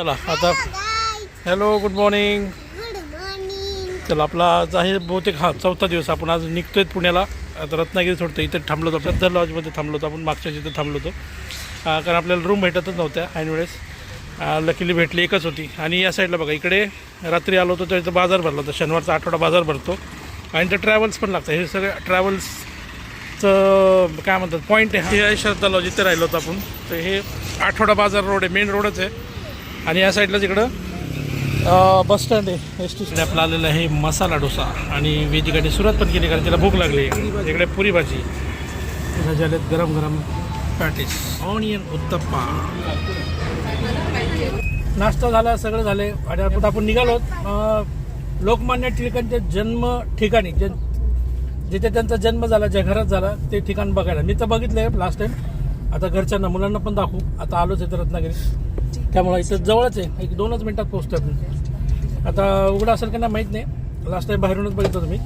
चला आता hello good morning good morning चला आपला आज आहे बहुतेक हा चौथा दिवस आपण आज निघतोय पुण्याला. आता रत्नागिरी सोडतो इथे थांबलो होतो श्रद्धा लॉजमध्ये थांबलो होतो आपण मागच्या इथे थांबलो होतो. कारण आपल्याला रूम भेटतच नव्हत्या ऐन वेळेस. लकीली भेटली एकच होती. आणि या साईडला बघा इकडे रात्री आलो होतो तर इथं बाजार भरला होता. शनिवारचा आठवडा बाजार भरतो. आणि ते ट्रॅव्हल्स पण लागतं हे सगळे ट्रॅव्हल्सचं काय म्हणतात पॉईंट आहे. हे आहे श्रद्धा लॉज इथे राहिलो होतो आपण. तर हे आठवडा बाजार रोड आहे मेन रोडच आहे. आणि या साईडलाच इकडं बस स्टँड आहे एस टी स्टँड आपला आलेला आहे मसाला डोसा. आणि वेदिकाने सुरुवात पण केली कारण तिला भूक लागली. इकडे पुरी भाजी. इथं गरम गरम पॅटीस. ऑनियन उत्तप्पा. नाश्ता झाला सगळं झाले. आणि आपण आपण निघालो. लोकमान्य टिळकांच्या जन्म ठिकाणी जे जिथे त्यांचा जन्म झाला ज्या घरात झाला ते ठिकाण बघायला. मी तर बघितलंय लास्ट टाइम आता घरच्यांना मुलांना पण दाखवू. आता आलोच आहे रत्नागिरी त्यामुळं इथं जवळच आहे. एक दोनच मिनिटात पोहोचतो आपण. आता उघडं असेल का नाही माहीत नाही. लास्ट टाईम बाहेरूनच बघितलं तुम्ही.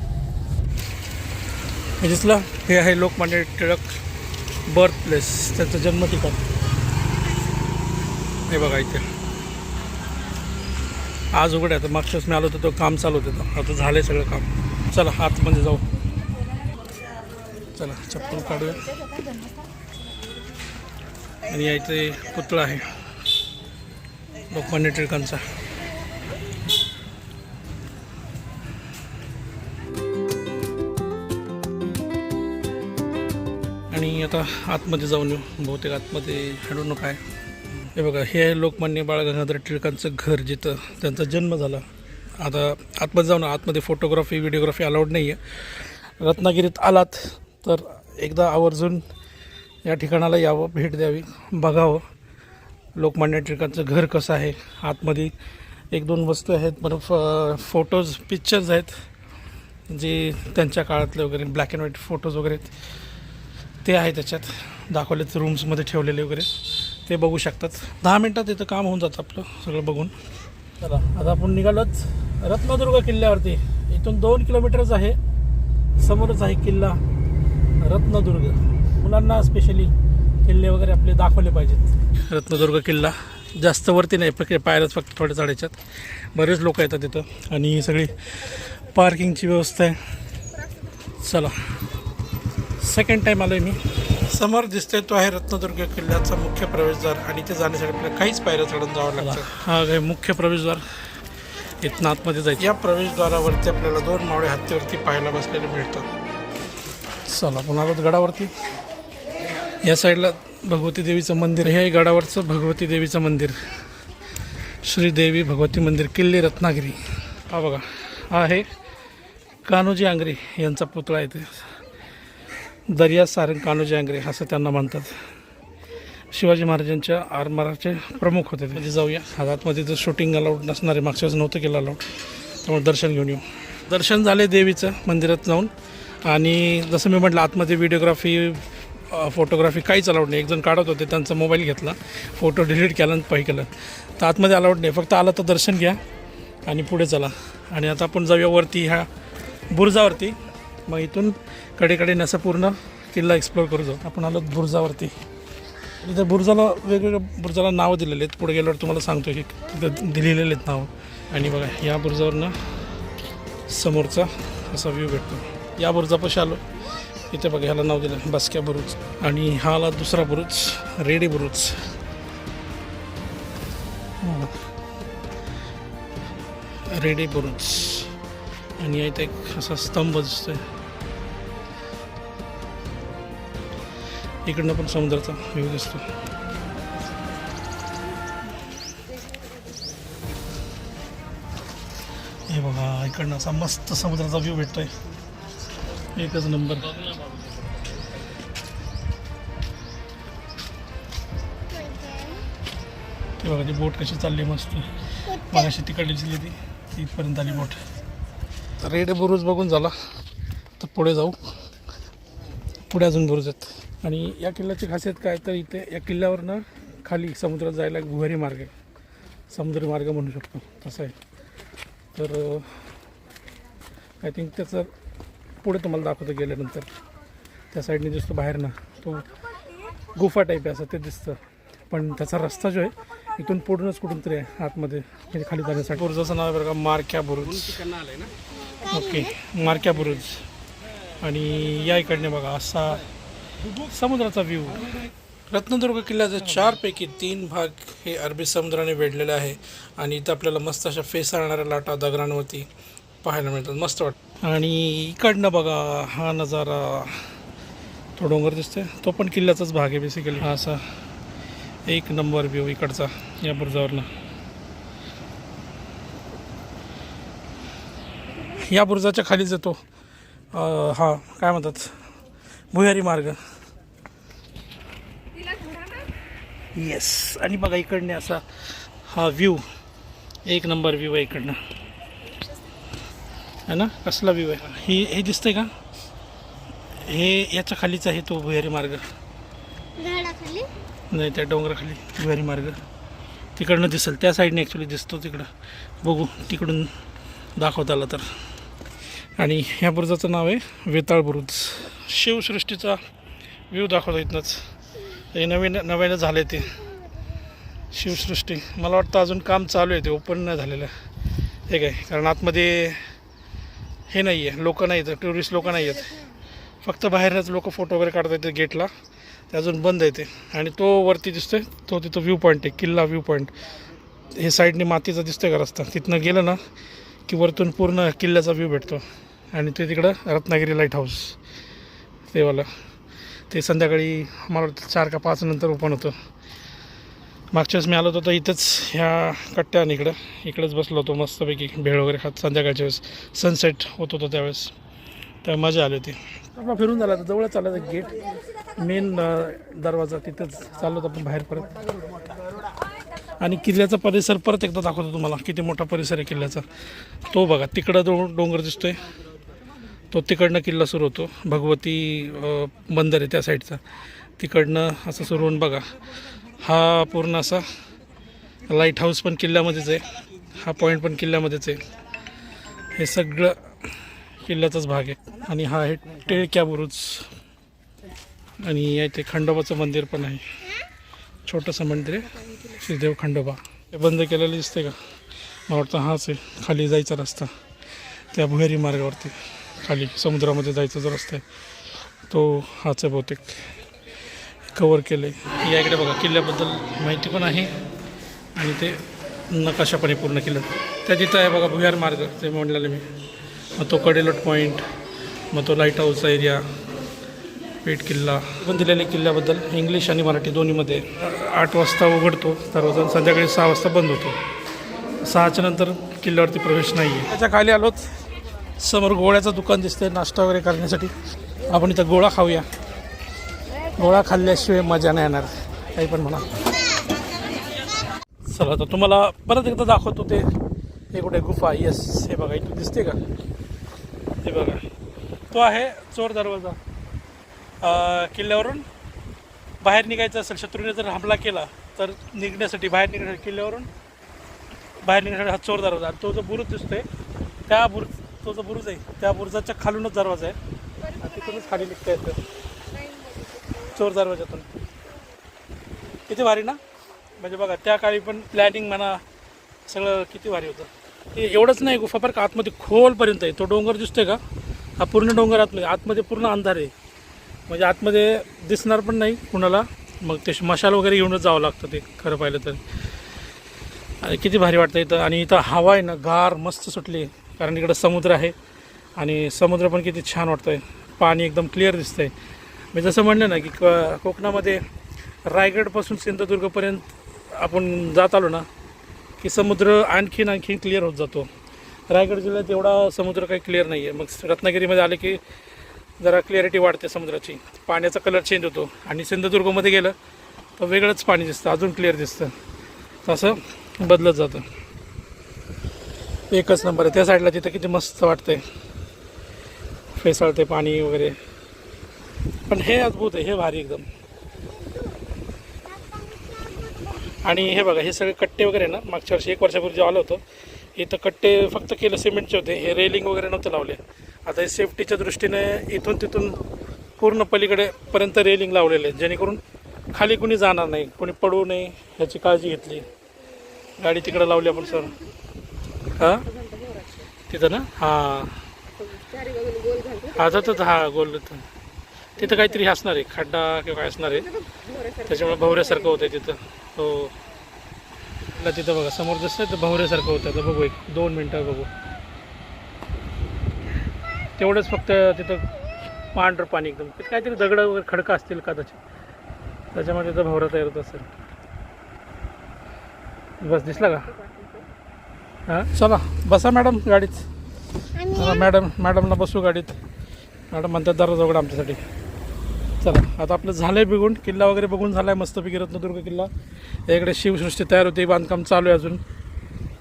दिसलं? हे आहे लोकमान्य टिळक बर्थ प्लेस त्यांचं जन्म ठिकाण हे बघा इथे. आज उघड आहे. तर मागच्या मी आलो होतो तो काम चालू होतं आता झालं आहे सगळं काम. चला आतमध्ये जाऊ. चला चप्पल काढूया. आणि या इथे पुतळा आहे. लोकमान्य टिळकांचा. आणि आता आतमध्ये जाऊन येऊ. बहुतेक आतमध्ये हडू नका. आहे हे बघा हे आहे लोकमान्य बाळ गंगाधर टिळकांचं घर जिथं त्यांचा जन्म झाला. आता आतमध्ये जाऊन आतमध्ये फोटोग्राफी व्हिडिओग्राफी अलाउड नाही आहे रत्नागिरीत आलात तर एकदा आवर्जून या ठिकाणाला यावं भेट द्यावी बघावं. लोकमान्य टिळकांचं घर कसं आहे? आतमध्ये एक दोन वस्तू आहेत बरं फ फोटोज पिक्चर्स आहेत जे त्यांच्या काळातले वगैरे ब्लॅक अँड व्हाईट फोटोज वगैरे ते आहे त्याच्यात. दाखवलेत रूम्समध्ये ठेवलेले वगैरे. ते बघू शकतात. दहा मिनटात इथं काम होऊन जातं आपलं सगळं बघून. चला आता आपण निघालोच रत्नदुर्ग किल्ल्यावरती. इथून दोन किलोमीटरच आहे. समोरच आहे किल्ला रत्नदुर्ग. मुलांना स्पेशली किल्ले वगैरे आपले दाखवले पाहिजेत. रत्नदुर्ग किल्ला. जास्त वरती नाही फक्त पायऱ्याच फक्त थोड्या चढायच्यात बरेच लोक येतात तिथं. आणि ही सगळी पार्किंगची व्यवस्था आहे. चला. सेकंड टाईम आलो आहे मी. समोर दिसतोय तो आहे रत्नदुर्ग किल्ल्याचा मुख्य प्रवेशद्वार. आणि ते जाण्यासाठी आपल्याला काहीच पायऱ्या चढून जावं लागतं. हा आहे मुख्य प्रवेशद्वार. इथनं आतमध्ये जायचं. या प्रवेशद्वारावरती आपल्याला दोन मावळे हत्तीवरती पाहायला बसलेले मिळतात. चला पुन्हा गडावरती. या साईडला भगवती देवीचं मंदिर हे गडावरचं भगवती देवीचं मंदिर. श्रीदेवी भगवती मंदिर किल्ले रत्नागिरी. हा बघा हा आहे कान्होजी आंग्रे यांचा पुतळा आहे ते दर्या सारंग कान्होजी आंग्रे असं त्यांना म्हणतात. शिवाजी महाराजांच्या आरमाराचे प्रमुख होते ते. म्हणजे जाऊया. आतमध्ये जर शूटिंग अलाउड नसणारे मागच्या वेळेस नव्हतं केलं अलाउड त्यामुळे दर्शन घेऊन येऊ. दर्शन झाले देवीचं मंदिरात जाऊन. आणि जसं मी म्हटलं आतमध्ये व्हिडिओग्राफी फोटोग्राफी काहीच अलाउड नाही. एकजण काढत होते त्यांचा मोबाईल घेतला. फोटो डिलीट केला आणि पै केलं. तर आतमध्ये अलाउड नाही. फक्त आलं तर दर्शन घ्या आणि पुढे चला. आणि आता आपण जाऊया वरती ह्या बुर्जावरती. मग इथून कडेकडे नसं पूर्ण किल्ला एक्सप्लोर करू जाऊ. आपण आलो बुर्जावरती. इथं बुर्जाला वेगवेगळ्या बुर्जाला नावं दिलेले आहेत. पुढे गेल्यावर तुम्हाला सांगतो की तिथं दिलेले आहेत नावं. आणि बघा या बुर्जावरनं समोरचा असा व्ह्यू भेटतो. या बुरुजापाशी आलो. इथे बघा ह्याला नाव दिलं बसक्या बुरुज. आणि हा आला दुसरा बुरुज रेडी बुरुज. रेडी बुरुज. आणि इथे एक असा स्तंभ दिसतोय. इकडनं पण समुद्राचा व्ह्यू दिसतो. हे बघा इकडनं असा मस्त समुद्राचा व्ह्यू भेटतोय. एकच नंबर. ते बघा ती बोट कशी चालली मस्त. मग अशी तिकडली दिसली ती तिथपर्यंत आली बोट. तर रेड बुरुज बघून झाला. तर पुढे जाऊ. पुढे अजून बुरुज आहेत. आणि या किल्ल्याची खासियत काय? तर इथे या किल्ल्यावरनं खाली समुद्रात जायला एक मार्ग आहे. समुद्री मार्ग म्हणू शकतो. तसं आहे. तर आय थिंक त्याचं पुढे तुम्हाला दाखवतो गेल्यानंतर. त्या साईडने दिसतो बाहेर ना तो गुफा टाईप आहे असं ते दिसतं. पण त्याचा रस्ता जो आहे इथून पुढूनच कुठून तरी आहे आतमध्ये म्हणजे खाली जाण्यासाठी. बुरुजाचं नाव आहे बरं का मारक्या बुरुज. ओके मारक्या बुरुज. आणि या इकडने बघा असा समुद्राचा व्ह्यू रत्नदुर्ग किल्ल्याचे चारपैकी तीन भाग हे अरबी समुद्राने वेढलेले आहे. आणि इथं आपल्याला मस्त अशा फेसाळणाऱ्या लाटा दगडांवरती पाहायला मिळतात. मस्त वाटतं. आणि इकडनं बघा हा नजारा तो डोंगर दिसतोय. तो पण किल्ल्याचाच भाग आहे बेसिकली हा असा एक नंबर व्ह्यू इकडचा या बुरुजावरनं. या बुरुजाच्या खालीच येतो हा काय म्हणतात? भुयारी मार्ग. येस आणि बघा इकडने असा हा व्ह्यू एक नंबर व्ह्यू आहे इकडनं. है ना? कसला व्ह्यू आहे? ही हे दिसतंय का? हे याच्या खालीच आहे तो भुयारी मार्ग. नाही त्या डोंगराखाली ज्वारी मार्ग. तिकडनं दिसेल. त्या साईडने ॲक्च्युली दिसतो तिकडं. बघू तिकडून दाखवता आला तर. आणि ह्या बुरुजाचं नाव आहे वेताळ बुरुज. शिवसृष्टीचा व्ह्यू दाखवतो इथनंच. हे नवीन नव्यानं झाले ते. शिवसृष्टी. मला वाटतं अजून काम चालू आहे ते ओपन नाही झालेलं. हे काय? कारण आतमध्ये हे नाही आहे लोकं नाही आहेत टुरिस्ट लोकं नाही आहेत फक्त बाहेरच लोक फोटो वगैरे काढता येते गेटला ते अजून बंद आहे ते. आणि तो वरती दिसतोय तो तिथं व्ह्यू पॉईंट आहे किल्ला व्ह्यू पॉईंट हे साईडने मातीचा दिसतोय का रस्ता? तिथनं गेलं ना की वरतून पूर्ण किल्ल्याचा व्ह्यू भेटतो. आणि ते तिकडं रत्नागिरी लाइट हाऊस तेवाला. ते संध्याकाळी मला वाटतं चार का पाच नंतर ओपन होतं. मागच्या वेळेस मी आलो होतो तर इथंच ह्या कट्ट्यानं इकडं इकडंच बसलो होतो मस्तपैकी भेळ वगैरे खात. संध्याकाळच्या वेळेस सनसेट होत होतं त्यावेळेस. तर मजा आली होती. आपला फिरून झाला तर जवळच आलं गेट मेन दरवाजा तिथंच चाललो होतो आपण बाहेर परत. आणि किल्ल्याचा परिसर परत एकदा दाखवतो तुम्हाला किती मोठा परिसर आहे किल्ल्याचा. तो बघा तिकडं जो डोंगर दिसतोय. तो तिकडनं किल्ला सुरू होतो. भगवती बंदर आहे त्या साईडचा. तिकडनं असं सुरू होऊन बघा हा पूर्ण असा लाइट हाऊस पण किल्ल्यामध्येच आहे. हा पॉईंट पण किल्ल्यामध्येच आहे. हे सगळं किल्ल्याचाच भाग आहे. आणि हा आहे टिळक्या बुरुज. आणि या इथे खंडोबाचं मंदिर पण आहे. छोटंसं मंदिर आहे. श्रीदेव खंडोबा. हे बंद केलेलं दिसते का? मला वाटतं हाच आहे. खाली जायचा रस्ता. त्या भुयारी मार्गावरती खाली समुद्रामध्ये जायचा जो रस्ता आहे तो हाच आहे बहुतेक. कवर केलं आहे या इकडे बघा किल्ल्याबद्दल माहिती पण आहे. आणि ते नकाशा पण आहे पूर्ण केलं. त्या तिथं आहे बघा भुयार मार्ग. ते म्हणलेलं मी. मग तो कडेलोट पॉईंट मग तो लाइट हाऊसचा एरिया पेट किल्ला. पण दिलेल्या किल्ल्याबद्दल इंग्लिश आणि मराठी दोन्हीमध्ये आठ वाजता उघडतो दरवाजा संध्याकाळी सहा वाजता बंद होतो. सहाच्या नंतर किल्ल्यावरती प्रवेश नाही आहे त्याच्याखाली आलोच समोर गोळ्याचं दुकान दिसतंय नाश्ता वगैरे करण्यासाठी. आपण इथं गोळा खाऊया. गोळा खाल्ल्याशिवाय मजा नाही येणार. काही पण म्हणा. चला तर तुम्हाला परत एकदा दाखवतो ते. हे कुठे गुफा? येस हे बघा इथून दिसते का? बघा. तो आहे चोर दरवाजा. किल्ल्यावरून बाहेर निघायचं असेल शत्रूने जर हमला केला तर निघण्यासाठी बाहेर निघण्यासाठी किल्ल्यावरून बाहेर निघण्यासाठी हा चोर दरवाजा. आणि तो जो बुरुज दिसतोय त्या बुरुज तो जो बुरुज आहे त्या बुरुजाच्या खालूनच दरवाजा आहे. आणि तिथूनच खाली निघता येतं. चोर दरवाजातून किती भारी ना? म्हणजे बघा त्या काळी पण प्लॅनिंग म्हणा सगळं किती भारी होतं. एवढंच नाही गुफा का आतमध्ये खोलपर्यंत आहे. तो डोंगर दिसतोय का? हा पूर्ण डोंगर आतमध्ये आतमध्ये पूर्ण अंधार आहे. म्हणजे आतमध्ये दिसणार पण नाही कुणाला. मग ते मशाल वगैरे घेऊनच जावं लागतं ते खरं पाहिलं तर. आणि किती भारी वाटतं इथं. आणि इथं हवा आहे ना गार मस्त सुटली. कारण इकडं समुद्र आहे. आणि समुद्र पण किती छान वाटतं आहे पाणी एकदम क्लिअर दिसतं आहे मी जसं म्हणलं ना की क कोकणामध्ये रायगडपासून सिंधुदुर्गपर्यंत आपण जात आलो ना की समुद्र आणखीन आणखीन क्लिअर होत जातो. रायगड जिल्ह्यात एवढा समुद्र काही क्लिअर नाही आहे मग रत्नागिरीमध्ये आले की जरा क्लिअरिटी वाढते समुद्राची. पाण्याचा कलर चेंज होतो. आणि सिंधुदुर्गमध्ये गेलं तर वेगळंच पाणी दिसतं. अजून क्लिअर दिसतं. तसं बदलत जातं. एकच नंबर आहे. त्या साईडला तिथं किती मस्त वाटतंय. फेसाळते पाणी वगैरे. पण हे अद्भुत आहे. हे भारी एकदम. आणि हे बघा हे सगळे कट्टे वगैरे ना मागच्या वर्षी एक वर्षापूर्वी जेव्हा आलं होतं इथं कट्टे फक्त केलं सिमेंटचे होते हे रेलिंग वगैरे नव्हतं लावले. आता हे सेफ्टीच्या दृष्टीने इथून तिथून पूर्ण पलीकडेपर्यंत रेलिंग लावलेले आहेत जेणेकरून खाली कुणी जाणार नाही कोणी पडू नये ह्याची काळजी घेतली. गाडी तिकडं लावली आपण सर हां? तिथं ना? हां. हा हा गोल तिथं काहीतरी असणार आहे खड्डा किंवा काय असणार आहे. त्याच्यामुळे भवऱ्यासारखं होतं तिथं. हो ला तिथं बघा समोर जसं तर भवऱ्यासारखं होतं. आता बघू एक दोन मिनटं बघू. तेवढंच फक्त तिथं पांढरं पाणी एकदम. तिथं काहीतरी दगड वगैरे खडका असतील कदाचित. त्याच्यामध्ये तिथं भवरा तयार होत असेल. बस दिसला का? हां? चला बसा मॅडम गाडीत. मॅडम मॅडमला बसू गाडीत. मॅडम म्हणतात दररोज उघडा आमच्यासाठी. चला आता आपलं झालं आहे बघून किल्ला वगैरे बघून झाला आहे मस्तपैकी रत्नदुर्ग किल्ला. इकडे शिवसृष्टी तयार होते बांधकाम चालू आहे अजून.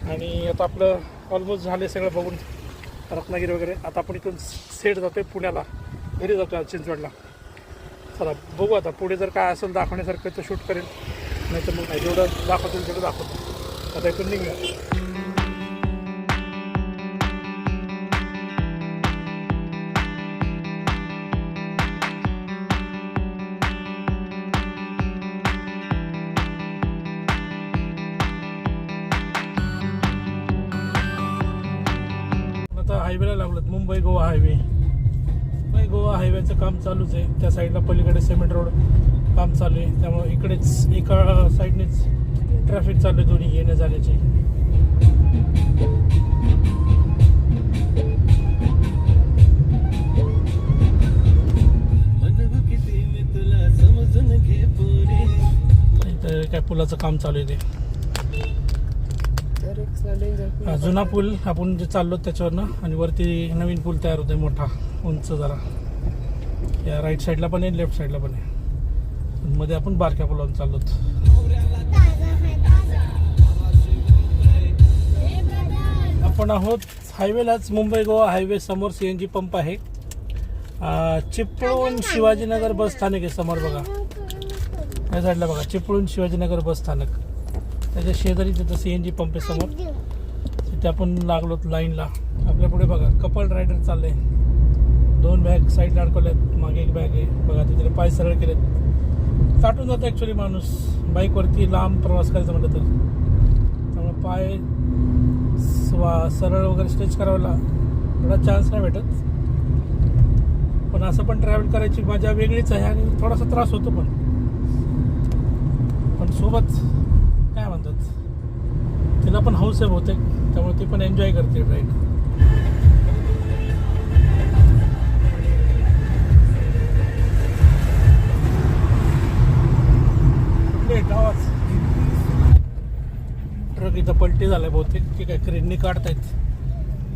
आणि आता आपलं ऑलमोस्ट झालं सगळं बघून रत्नागिरी वगैरे. आता आपण इथून सेट जातो आहे पुण्याला. घरी जातो आहे चिंचवडला. चला बघू आता पुढे जर काय असेल दाखवण्यासारखं तर शूट करेल. नाही तर मग नाही जेवढं दाखवतील तेवढं दाखवतो. आता इथून निघूया. मुंबई गोवा हायवे. मुंबई गोवा हायवेचं काम चालूच आहे. त्या साईडला पलीकडे सिमेंट रोड काम चालू आहे. त्यामुळे इकडेच एका साईडनेच ट्रॅफिक चालू आहे दोन्ही येण्या जाण्याची. काय पुलाचं काम चालू आहे ते. हा, जुना पूल आपण जे चाललो त्याच्यावरनं आणि वरती नवीन पूल तयार होतोय मोठा उंच जरा. या राईट साईडला पण आहे लेफ्ट साईडला पण आहे. मध्ये आपण बारक्या पुलावरून चाललो आपण आहोत हायवेलाच मुंबई गोवा हायवे समोर सी एन जी पंप आहे. चिपळूण शिवाजीनगर बस स्थानक आहे समोर बघा. या साईडला बघा चिपळूण शिवाजीनगर बस स्थानक. त्याच्या शेजारी तिथं सी एन जी पंप आहे समोर. तिथे आपण लागलो लाईनला. आपल्या पुढे बघा कपल रायडर चालले. दोन बॅग साईडला अडकवल्यात. मागे एक बॅग आहे. बघा तिथे पाय सरळ केलेत. चाटून जातं ॲक्च्युली माणूस. बाईकवरती लांब प्रवास करायचा म्हटलं तर. त्यामुळे पाय स्वा सरळ वगैरे स्ट्रेच करायला थोडा चान्स नाही भेटत. पण असं पण ट्रॅव्हल करायची मजा वेगळीच आहे आणि थोडासा त्रास होतो पण. पण सोबत काय म्हणतात? तिला पण हौस आहे बहुतेक. त्यामुळे ती पण एन्जॉय करते राईड कुठले गावात? ट्रक इथं पलटी झालाय बहुतेक. की काय क्रेननी काढतायत.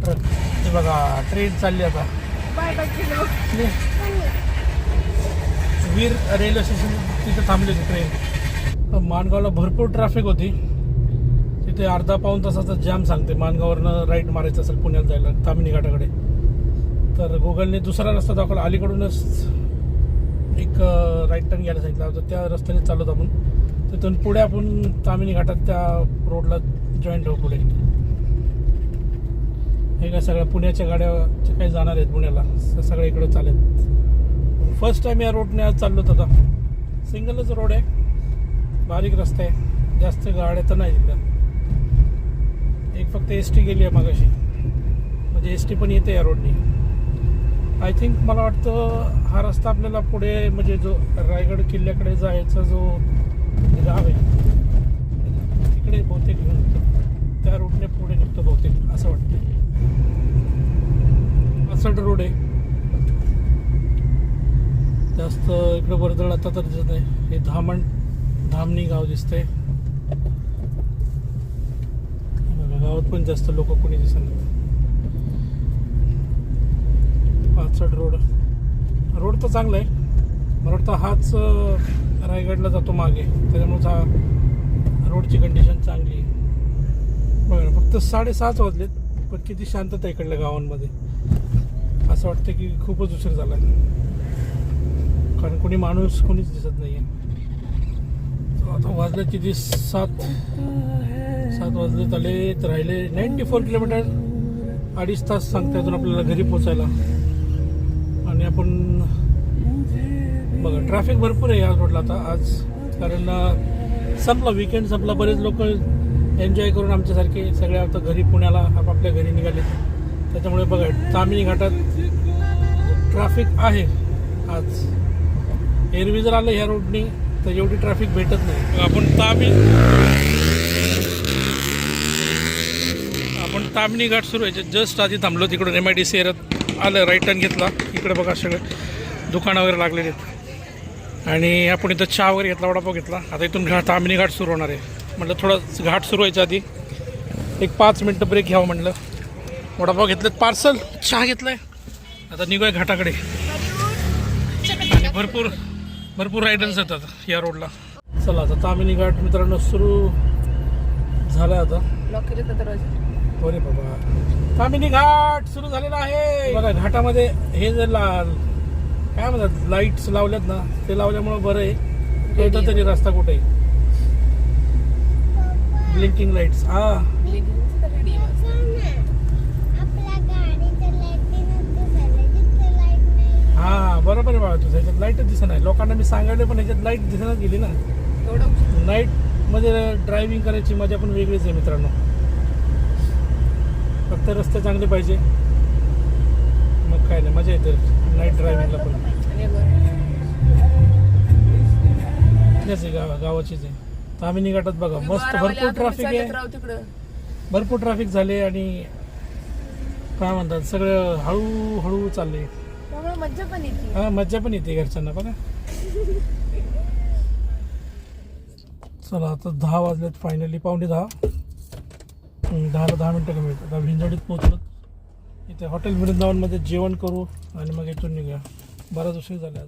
ट्रक ते बघा ट्रेन चालली आता. वीर रेल्वे स्टेशन तिथे थांबली होती ट्रेन माणगावला भरपूर ट्रॅफिक होती. तिथे अर्धा पाऊन तासाचा जॅम सांगते. माणगावरनं राईट मारायचं असेल पुण्याला जायला तामिनी घाटाकडे. तर गुगलने दुसरा रस्ता दाखवला. अलीकडूनच एक राईट टर्न घ्यायला सांगितला. होता त्या रस्त्याने चालत आपण. तिथून पुढे आपण तामिनी घाटात त्या रोडला जॉईंट होऊ पुढे. हे काय सगळ्या पुण्याच्या गाड्या काही जाणार आहेत पुण्याला सगळ्या इकडे चालेल फर्स्ट टाइम या रोडने आज चाललो होता आता सिंगलच रोड आहे. बारीक रस्ता आहे. जास्त गाड्या तर नाही तिकडं एक फक्त एस टी गेली आहे मागाशी. म्हणजे एस टी पण येते या रोडनी आय थिंक मला वाटतं हा रस्ता आपल्याला पुढे म्हणजे जो रायगड किल्ल्याकडे जायचा जो गाव आहे तिकडे बहुतेक घेऊन त्या रोडने पुढे निघतो बहुतेक असं वाटतं असड रोड आहे. जास्त इकडं वर्दळ आता तर दिसत नाही. हे धामण धामणी गाव दिसतंय. गावात पण जास्त लोक कोणी दिसत नाही. पाचड रोड. रोड तर चांगला आहे मला वाटतं हाच रायगडला जातो मागे. त्याच्यामुळेच हा रोडची कंडिशन चांगली. आहे बघा फक्त साडेसात वाजलेत पण किती शांतता आहे इकडल्या गावांमध्ये. असं वाटतं की खूपच उशीर झाला कारण कोणी माणूस कोणीच दिसत नाही आता वाजले किती? सात. सात वाजले आले तर राहिले नाईन्टी फोर किलोमीटर अडीच तास सांगता अजून आपल्याला घरी पोचायला आणि आपण बघा ट्रॅफिक भरपूर आहे आज रोडला आता. आज कारण संपला विकेंड संपला. बरेच लोक एन्जॉय करून आमच्यासारखे सगळे आता घरी पुण्याला आपापल्या घरी निघाले. त्याच्यामुळे बघा तामिनी घाटात ट्रॅफिक आहे आज. एरवी जर आलं ह्या रोडनी तर एवढी ट्रॅफिक भेटत नाही. आपण तामिनी आपण तामिनी घाट सुरू व्हायचे जस्ट आधी थांबलो तिकडून. एम आय डी सी एरियात आलं राईट टर्न घेतला. इकडे बघा सगळं. दुकानं वगैरे लागलेली आहेत. आणि आपण इथं चहा वगैरे घेतला वडापाव घेतला. आता इथून घाट तामिनी घाट सुरू होणार आहे. म्हटलं थोडं घाट सुरू व्हायच्या आधी एक पाच मिनटं ब्रेक घ्यावं म्हटलं. वडापाव घेतलं पार्सल चहा घेतलाय. आता निघूया घाटाकडे. आणि भरपूर भरपूर रायडर्स येतात या रोडला. चला आता तामिनी घाट मित्रांनो सुरू झाला आता. अरे बाबा. तामिनी घाट सुरू झालेला आहे. बघा घाटामध्ये हे जे लाल काय म्हणतात लाईट्स लावल्यात ना ते लावल्यामुळं बरं आहे. कळतं तरी रस्ता कुठे आहे. ब्लिंकिंग लाईट्स हा आपल्या गाडीच्या लाईटीनंतर झालं जिथे लाइट नाही हा बरोबर आहे बाबा तुझं ह्याच्यात लाईटच दिसत नाही. लोकांना मी सांगायला पण ह्याच्यात लाइट दिसण्यात गेली ना. एवढं नाईटमध्ये ड्रायव्हिंग करायची मजा पण वेगळीच आहे मित्रांनो. फक्त रस्ते चांगले पाहिजे. मग काय नाही मजा येते. नाईट ड्रायव्हिंगला पण. तेच आहे गावा गावाचीच आहे. तामिनी घाटात बघा. मस्त भरपूर ट्रॅफिक आहे. तिकडं. भरपूर ट्रॅफिक झाले आणि काय म्हणतात सगळं हळूहळू चालले त्यामुळे मज्जा पण येते. हा मज्जा पण येते घरच्यांना बघा चला आता दहा वाजलेत फायनली पावणे दहा. दहाला दहा मिनटं कमी आता भिंजडीत पोहोचलो इथे हॉटेल वृंदावनमध्ये जेवण करू आणि मग इथून निघूया. बराच उशीर झाले आज.